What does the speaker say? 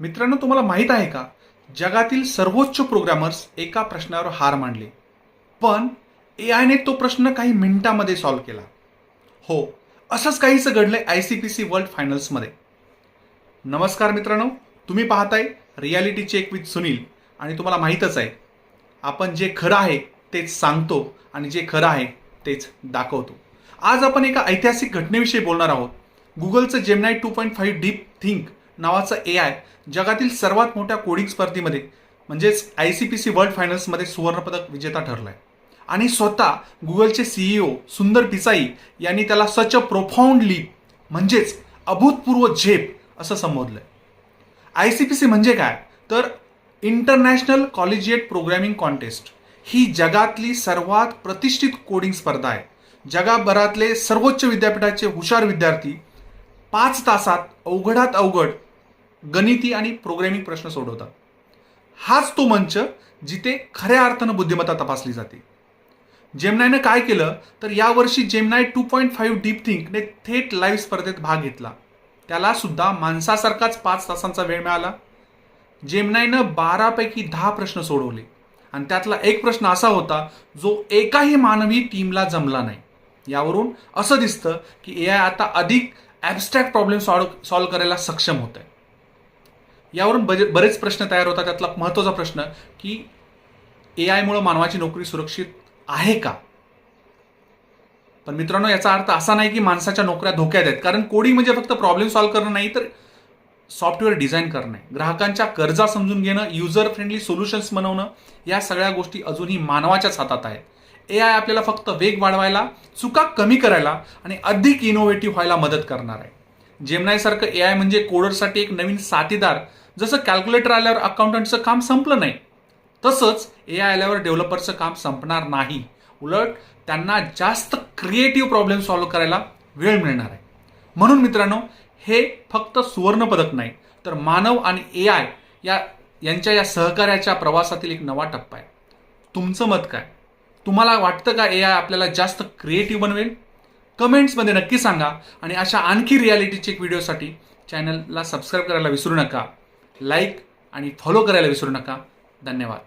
मित्रांनो तुम्हाला माहीत आहे का? जगातील सर्वोच्च प्रोग्रामर्स एका प्रश्नावर हार मांडले. पण ए आयने तो प्रश्न काही मिनिटामध्ये सॉल्व्ह केला. हो असंच काहीसं घडलंय I C P C world फायनल्समध्ये नमस्कार मित्रांनो तुम्ही पाहताय रियालिटी चेक विथ सुनील आणि तुम्हाला माहीतच आहे आपण जे खरं आहे तेच सांगतो आणि जे खरं आहे तेच दाखवतो. आज आपण एका ऐतिहासिक घटनेविषयी बोलणार आहोत. गुगलचं Gemini two point five deep think नावाचं ए आय जगातील सर्वात मोठ्या कोडिंग स्पर्धेमध्ये म्हणजेच I C P C world फायनल्समध्ये सुवर्णपदक विजेता ठरलाय. आणि स्वतः गुगलचे सीईओ सुंदर पिचाई यांनी त्याला सच अ प्रोफाऊंड लीप म्हणजेच अभूतपूर्व झेप असं संबोधलंय. आय सी पी सी म्हणजे काय? तर इंटरनॅशनल कॉलेजिएट प्रोग्रॅमिंग कॉन्टेस्ट ही जगातली सर्वात प्रतिष्ठित कोडिंग स्पर्धा आहे. जगाभरातले सर्वोच्च विद्यापीठाचे हुशार विद्यार्थी पाच तासात अवघडात अवघड गणिती आणि प्रोग्रॅमिंग प्रश्न सोडवतात. हाच तो मंच जिथे खऱ्या अर्थानं बुद्धिमत्ता तपासली जाते. जेमनायनं काय केलं तर यावर्षी Gemini two point five deep थिंकने थेट लाईव्ह स्पर्धेत भाग घेतला. त्याला सुद्धा माणसासारखाच पाच तासांचा वेळ मिळाला. जेमनायनं बारापैकी दहा प्रश्न सोडवले. आणि त्यातला एक प्रश्न असा होता जो एकाही मानवी टीमला जमला नाही. यावरून असं दिसतं की ए आय आता अधिक ॲबस्ट्रॅक्ट प्रॉब्लेम सॉल्व सॉल्व्ह करायला सक्षम होत आहे यावरून बजे- बरेच प्रश्न तयार होतात. त्यातला महत्त्वाचा प्रश्न की ए आयमुळं मानवाची नोकरी सुरक्षित आहे का? पण मित्रांनो याचा अर्थ असा नाही की माणसाच्या नोकऱ्या धोक्यात आहेत. कारण कोडिंग म्हणजे फक्त प्रॉब्लेम सॉल्व्ह करणं नाही तर सॉफ्टवेअर डिझाईन करणं आहे. ग्राहकांच्या गरजा समजून घेणं युजर फ्रेंडली सोल्युशन्स बनवणं या सगळ्या गोष्टी अजूनही मानवाच्याच हातात आहेत. ए आय आपल्याला फक्त वेग वाढवायला चुका कमी करायला आणि अधिक इनोव्हेटिव्ह व्हायला मदत करणार आहे. जेमनायसारखं ए आय म्हणजे कोडरसाठी एक नवीन साथीदार. जसं कॅल्क्युलेटर आल्यावर अकाउंटंटचं काम संपलं नाही तसंच ए आय आल्यावर डेव्हलपरचं काम संपणार नाही. उलट त्यांना जास्त क्रिएटिव्ह प्रॉब्लेम सॉल्व्ह करायला वेळ मिळणार आहे. म्हणून मित्रांनो हे फक्त सुवर्णपदक नाही तर मानव आणि ए आय या यांच्या या सहकार्याच्या प्रवासातील एक नवा टप्पा आहे. तुमचं मत काय? तुम्हाला वाटतं का ए आय आपल्याला जास्त क्रिएटिव्ह बनवेल? कमेंट्समध्ये नक्की सांगा आणि अशा आणखी रियालिटी चेक व्हिडिओसाठी चॅनलला सबस्क्राईब करायला विसरू नका. लाईक आणि फॉलो करायला विसरू नका. धन्यवाद.